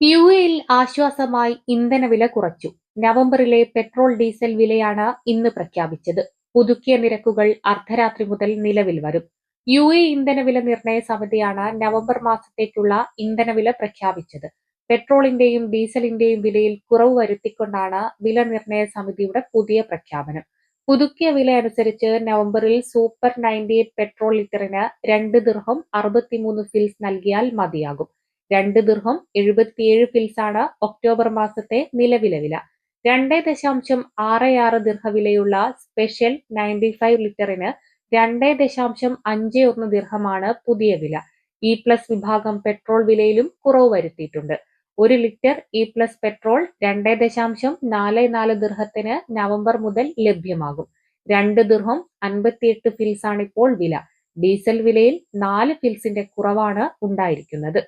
U എയിൽ ആശ്വാസമായി ഇന്ധനവില കുറച്ചു. നവംബറിലെ പെട്രോൾ ഡീസൽ വിലയാണ് ഇന്ന് പ്രഖ്യാപിച്ചത്. പുതുക്കിയ നിരക്കുകൾ അർദ്ധരാത്രി മുതൽ നിലവിൽ വരും. യു എ ഇന്ധനവില നിർണയ സമിതിയാണ് നവംബർ മാസത്തേക്കുള്ള ഇന്ധനവില പ്രഖ്യാപിച്ചത്. പെട്രോളിന്റെയും ഡീസലിന്റെയും വിലയിൽ കുറവ് വരുത്തിക്കൊണ്ടാണ് വില നിർണയ സമിതിയുടെ പുതിയ പ്രഖ്യാപനം. പുതുക്കിയ വില അനുസരിച്ച് നവംബറിൽ സൂപ്പർ നയന്റി പെട്രോൾ ലിറ്ററിന് രണ്ട് ദിർഹം അറുപത്തിമൂന്ന് ഫിൽസ് നൽകിയാൽ മതിയാകും. രണ്ട് ദിർഹം എഴുപത്തിയേഴ് ഫിൽസാണ് ഒക്ടോബർ മാസത്തെ നിലവിലെ വില. രണ്ട് ദശാംശം ആറ് ആറ് ദിർഹ വിലയുള്ള സ്പെഷ്യൽ നയന്റി ഫൈവ് ലിറ്ററിന് രണ്ട് ദശാംശം അഞ്ച് ഒന്ന് ദിർഹമാണ് പുതിയ വില. ഇ പ്ലസ് വിഭാഗം പെട്രോൾ വിലയിലും കുറവ് വരുത്തിയിട്ടുണ്ട്. ഒരു ലിറ്റർ ഇ പ്ലസ് പെട്രോൾ രണ്ട് ദശാംശം നാല് നാല് ദിർഹത്തിന് നവംബർ മുതൽ ലഭ്യമാകും. രണ്ട് ദിർഹം അൻപത്തിയെട്ട് ഫിൽസാണ് ഇപ്പോൾ വില. ഡീസൽ വിലയിൽ നാല് ഫിൽസിന്റെ കുറവാണ് ഉണ്ടായിരിക്കുന്നത്.